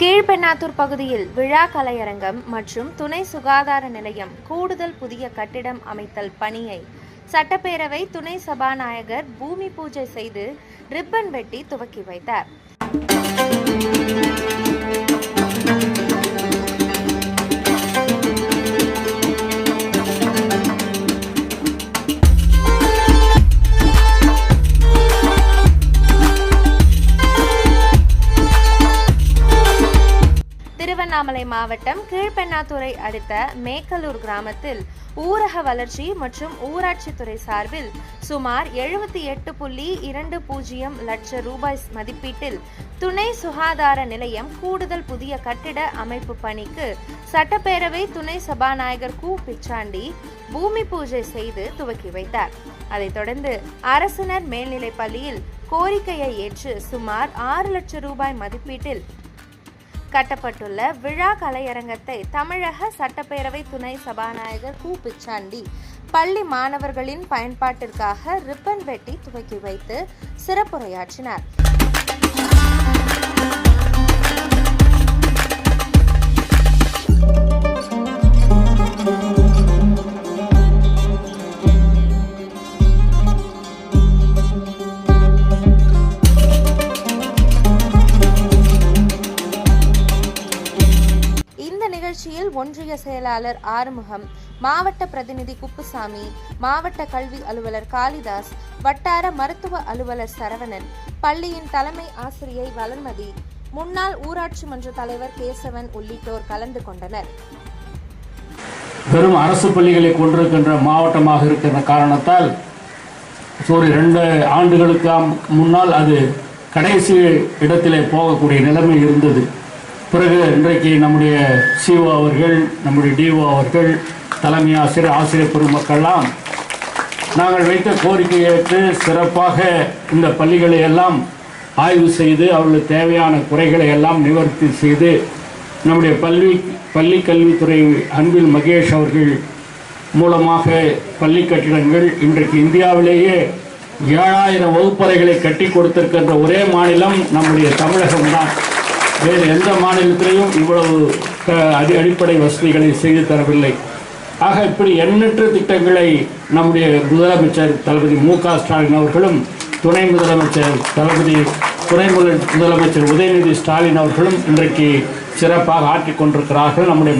கீழ்பெண்ணாத்தூர் பகுதியில் விழா கலையரங்கம் மற்றும் துணை சுகாதார நிலையம் கூடுதல் புதிய கட்டிடம் அமைத்தல் பணியை சட்டப்பேரவை துணை சபாநாயகர் பூமி பூஜை செய்து ரிப்பன் வெட்டி துவக்கி வைத்தார். திருவண்ணாமலை மாவட்டம் கீழ்பெண்ணாத்துறை அடுத்த மேக்கலூர் கிராமத்தில் ஊரக வளர்ச்சி மற்றும் ஊராட்சித்துறை சார்பில் சுமார் எழுபத்தி எட்டு புள்ளி இரண்டு பூஜ்ஜியம் லட்சம் ரூபாய் மதிப்பீட்டில் துணை சுகாதார நிலையம் கூடுதல் புதிய கட்டிட அமைப்பு பணிக்கு சட்டப்பேரவை துணை சபாநாயகர் கு. பிச்சாண்டி பூமி பூஜை செய்து துவக்கி வைத்தார். அதைத் தொடர்ந்து அரசினர் மேல்நிலைப் பள்ளியில் கோரிக்கையை ஏற்று சுமார் ஆறு லட்சம் ரூபாய் மதிப்பீட்டில் கட்டப்பட்டுள்ள விழா கலையரங்கத்தை தமிழக சட்டப்பேரவை துணை சபாநாயகர் கு. பிச்சாண்டி பள்ளி மாணவர்களின் பயன்பாட்டிற்காக ரிப்பன் வெட்டி துவக்கி வைத்து சிறப்புரையாற்றினார். நிகழ்ச்சியில் ஒன்றிய செயலாளர் ஆறுமுகம் மாவட்ட பிரதிநிதி குப்புசாமி மாவட்ட கல்வி அலுவலர் காளிதாஸ் வட்டார மருத்துவ அலுவலர் சரவணன் பள்ளியின் தலைமை ஆசிரியை வளர்மதி முன்னாள் ஊராட்சி மன்ற தலைவர் கேசவன் உள்ளிட்டோர் கலந்து கொண்டனர். பெரும் அரசு பள்ளிகளை கொண்டிருக்கின்ற மாவட்டமாக இருக்கின்ற காரணத்தால் ஒரு ரெண்டு ஆண்டுகளுக்கு முன்னால் அது கடைசி இடத்திலே போகக்கூடிய நிலைமை இருந்தது. பிறகு இன்றைக்கு நம்முடைய சிஓ அவர்கள் நம்முடைய டிஓ அவர்கள் தலைமை ஆசிரியர் ஆசிரியர் பெருமக்கள்லாம் நாங்கள் வைத்த கோரிக்கையை ஏற்று சிறப்பாக இந்த பள்ளிகளை எல்லாம் ஆய்வு செய்து அவர்களுக்கு தேவையான குறைகளை எல்லாம் நிவர்த்தி செய்து நம்முடைய பள்ளி பள்ளி கல்வித்துறை அன்பில் மகேஷ் அவர்கள் மூலமாக பள்ளி கட்டிடங்கள் இன்றைக்கு இந்தியாவிலேயே ஏழாயிரம் வகுப்பறைகளை கட்டி கொடுத்திருக்கின்ற ஒரே மாநிலம் நம்முடைய தமிழகம்தான். வேறு எந்த மாநிலத்திலையும் இவ்வளவு க- அடி அடிப்படை வசதிகளை செய்து தரவில்லை. ஆக இப்படி எண்ணற்ற திட்டங்களை நம்முடைய முதலமைச்சர் தளபதி மு க ஸ்டாலின் அவர்களும் துணை முதலமைச்சர் தளபதி துணை முதலமைச்சர் உதயநிதி ஸ்டாலின் அவர்களும் இன்றைக்கு சிறப்பாக ஆற்றிக் கொண்டிருக்கிறார்கள். நம்முடைய